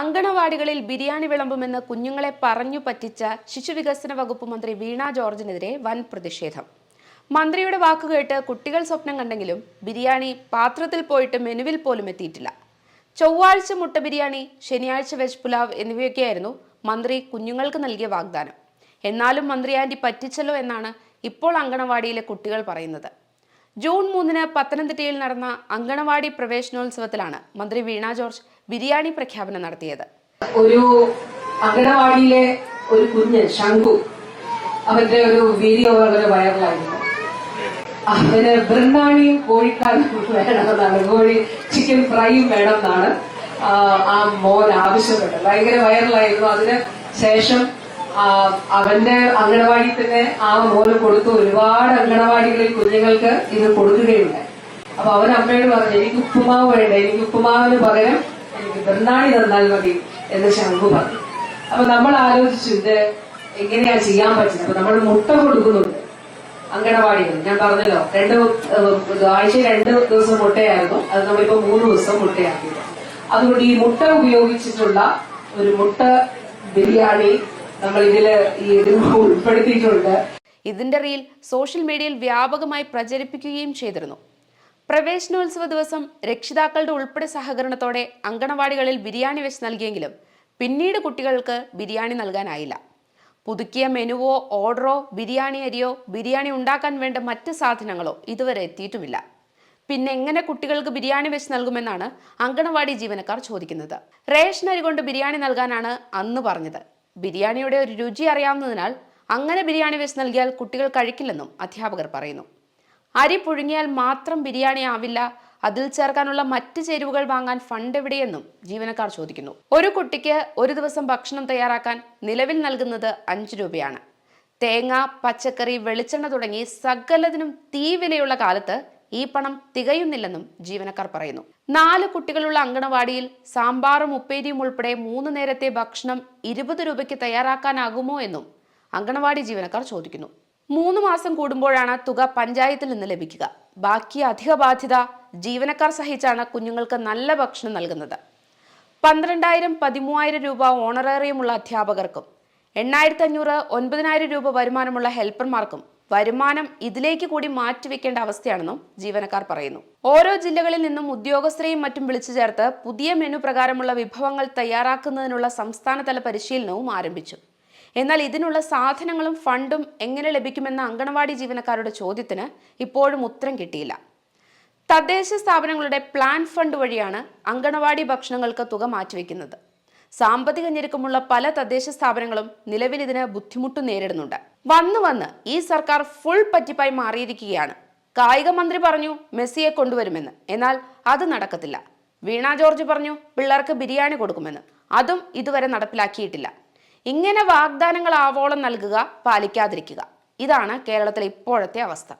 അങ്കണവാടികളിൽ ബിരിയാണി വിളമ്പുമെന്ന് കുഞ്ഞുങ്ങളെ പറഞ്ഞു പറ്റിച്ച ശിശുവികസന വകുപ്പ് മന്ത്രി വീണ ജോർജിനെതിരെ വൻ പ്രതിഷേധം. മന്ത്രിയുടെ വാക്കുകേട്ട് കുട്ടികൾ സ്വപ്നം കണ്ടെങ്കിലും ബിരിയാണി പാത്രത്തിൽ പോയിട്ട് മെനുവിൽ പോലും എത്തിയിട്ടില്ല. ചൊവ്വാഴ്ച മുട്ട ബിരിയാണി ശനിയാഴ്ച വെജ് പുലാവ് എന്നിവയൊക്കെയായിരുന്നു മന്ത്രി കുഞ്ഞുങ്ങൾക്ക് നൽകിയ വാഗ്ദാനം. എന്നാലും മന്ത്രി ആന്റി പറ്റിച്ചല്ലോ എന്നാണ് ഇപ്പോൾ അങ്കണവാടിയിലെ കുട്ടികൾ പറയുന്നത്. ജൂൺ മൂന്നിന് പത്തനംതിട്ടയിൽ നടന്ന അങ്കണവാടി പ്രവേശനോത്സവത്തിലാണ് മന്ത്രി വീണ ജോർജ് ബിരിയാണി പ്രഖ്യാപനം നടത്തിയത്. ഒരു അങ്കണവാടിയിലെ ഒരു കുഞ്ഞ് ശംഖു അവന്റെ ഒരു വീഡിയോ വളരെ വൈറലായിരുന്നു. അവന് ബൃന്ദാണിയും കോഴിക്കാലും വേണമെന്നാണ്. കോഴി ചിക്കൻ ഫ്രൈയും വേണമെന്നാണ് ആ, മോൻ ആവശ്യപ്പെട്ടത്. ഭയങ്കര വൈറലായിരുന്നു. അതിന് ശേഷം അവന്റെ അങ്കണവാടി തന്നെ ആ മോന് കൊടുത്തു. ഒരുപാട് അങ്കണവാടികളിൽ കുഞ്ഞുങ്ങൾക്ക് ഇത് കൊടുക്കുകയുണ്ടായി. അപ്പൊ അവൻ അമ്മയോട് പറഞ്ഞു എനിക്ക് ഉപ്പുമാവ് വേണ്ട എനിക്ക് ഉപ്പുമാവിന് പകരം എനിക്ക് ബൃന്ദാണി തന്നാൽ മതി എന്ന് ശംഖു പറഞ്ഞു. അപ്പൊ നമ്മൾ ആലോചിച്ചു ഇത് എങ്ങനെയാ ചെയ്യാൻ പറ്റുന്നത്? അപ്പൊ നമ്മൾ മുട്ട കൊടുക്കുന്നുണ്ട്. അങ്കണവാടികൾ ഞാൻ പറഞ്ഞല്ലോ രണ്ട് ആഴ്ച രണ്ട് ദിവസം മുട്ടയായിരുന്നു. അത് നമ്മളിപ്പോ മൂന്ന് ദിവസം മുട്ടയാക്കി അതുകൊണ്ട് ഈ മുട്ട ഉപയോഗിച്ചിട്ടുള്ള ഒരു മുട്ട ബിരിയാണി നമ്മൾ ഇതിൽ ഈ ഉൾപ്പെടുത്തിയിട്ടുണ്ട്. ഇതിന്റെ റീൽ സോഷ്യൽ മീഡിയയിൽ വ്യാപകമായി പ്രചരിപ്പിക്കുകയും ചെയ്തിരുന്നു. പ്രവേശനോത്സവ ദിവസം രക്ഷിതാക്കളുടെ ഉൾപ്പെടെ സഹകരണത്തോടെ അങ്കണവാടികളിൽ ബിരിയാണി വെച്ച് നൽകിയെങ്കിലും പിന്നീട് കുട്ടികൾക്ക് ബിരിയാണി നൽകാനായില്ല. പുതുക്കിയ മെനുവോ ഓർഡറോ ബിരിയാണി അരിയോ ബിരിയാണി ഉണ്ടാക്കാൻ വേണ്ട മറ്റ് സാധനങ്ങളോ ഇതുവരെ എത്തിയിട്ടുമില്ല. പിന്നെ എങ്ങനെ കുട്ടികൾക്ക് ബിരിയാണി വെച്ച് നൽകുമെന്നാണ് അങ്കണവാടി ജീവനക്കാർ ചോദിക്കുന്നത്. റേഷൻ അരി കൊണ്ട് ബിരിയാണി നൽകാനാണ് അന്ന് പറഞ്ഞത്. ബിരിയാണിയുടെ ഒരു രുചി അറിയാവുന്നതിനാൽ അങ്ങനെ ബിരിയാണി വെച്ച് നൽകിയാൽ കുട്ടികൾ കഴിക്കില്ലെന്നും അധ്യാപകർ പറയുന്നു. അരി പുഴുങ്ങിയാൽ മാത്രം ബിരിയാണി ആവില്ല. അതിൽ ചേർക്കാനുള്ള മറ്റ് ചേരുവകൾ വാങ്ങാൻ ഫണ്ട് എവിടെയെന്നും ജീവനക്കാർ ചോദിക്കുന്നു. ഒരു കുട്ടിക്ക് ഒരു ദിവസം ഭക്ഷണം തയ്യാറാക്കാൻ നിലവിൽ നൽകുന്നത് അഞ്ച് രൂപയാണ്. തേങ്ങ പച്ചക്കറി വെളിച്ചെണ്ണ തുടങ്ങി സകലതിനും തീ വിലയുള്ള കാലത്ത് ഈ പണം തികയുന്നില്ലെന്നും ജീവനക്കാർ പറയുന്നു. നാല് കുട്ടികളുള്ള അങ്കണവാടിയിൽ സാമ്പാറും ഉപ്പേരിയും ഉൾപ്പെടെ മൂന്ന് നേരത്തെ ഭക്ഷണം ഇരുപത് രൂപയ്ക്ക് തയ്യാറാക്കാനാകുമോ എന്നും അങ്കണവാടി ജീവനക്കാർ ചോദിക്കുന്നു. മൂന്ന് മാസം കൂടുമ്പോഴാണ് തുക പഞ്ചായത്തിൽ നിന്ന് ലഭിക്കുക. ബാക്കി അധിക ബാധ്യത ജീവനക്കാർ സഹിച്ചാണ് കുഞ്ഞുങ്ങൾക്ക് നല്ല ഭക്ഷണം നൽകുന്നത്. പന്ത്രണ്ടായിരം പതിമൂവായിരം രൂപ ഓണറേറിയമുള്ള അധ്യാപകർക്കും എണ്ണായിരത്തി അഞ്ഞൂറ് ഒൻപതിനായിരം രൂപ വരുമാനമുള്ള ഹെൽപ്പർമാർക്കും വരുമാനം ഇതിലേക്ക് കൂടി മാറ്റിവെക്കേണ്ട അവസ്ഥയാണെന്നും ജീവനക്കാർ പറയുന്നു. ഓരോ ജില്ലകളിൽ നിന്നും ഉദ്യോഗസ്ഥരെയും മറ്റും വിളിച്ചു ചേർത്ത് പുതിയ മെനു പ്രകാരമുള്ള വിഭവങ്ങൾ തയ്യാറാക്കുന്നതിനുള്ള സംസ്ഥാനതല പരിശീലനവും ആരംഭിച്ചു. എന്നാൽ ഇതിനുള്ള സാധനങ്ങളും ഫണ്ടും എങ്ങനെ ലഭിക്കുമെന്ന അങ്കണവാടി ജീവനക്കാരുടെ ചോദ്യത്തിന് ഇപ്പോഴും ഉത്തരം കിട്ടിയില്ല. തദ്ദേശ സ്ഥാപനങ്ങളുടെ പ്ലാൻ ഫണ്ട് വഴിയാണ് അങ്കണവാടി ഭക്ഷണങ്ങൾക്ക് തുക മാറ്റിവെക്കുന്നത്. സാമ്പത്തിക ഞെരുക്കമുള്ള പല തദ്ദേശ സ്ഥാപനങ്ങളും നിലവിൽ ഇതിന് ബുദ്ധിമുട്ട് നേരിടുന്നുണ്ട്. വന്നു വന്ന് ഈ സർക്കാർ ഫുൾ പറ്റിപ്പായി മാറിയിരിക്കുകയാണ്. കായിക മന്ത്രി പറഞ്ഞു മെസ്സിയെ കൊണ്ടുവരുമെന്ന്. എന്നാൽ അത് നടക്കത്തില്ല. വീണ ജോർജ് പറഞ്ഞു പിള്ളേർക്ക് ബിരിയാണി കൊടുക്കുമെന്ന്. അതും ഇതുവരെ നടപ്പിലാക്കിയിട്ടില്ല. ഇങ്ങനെ വാഗ്ദാനങ്ങൾ ആവോളം നൽകുക പാലിക്കാതിരിക്കുക. ഇതാണ് കേരളത്തിലെ ഇപ്പോഴത്തെ അവസ്ഥ.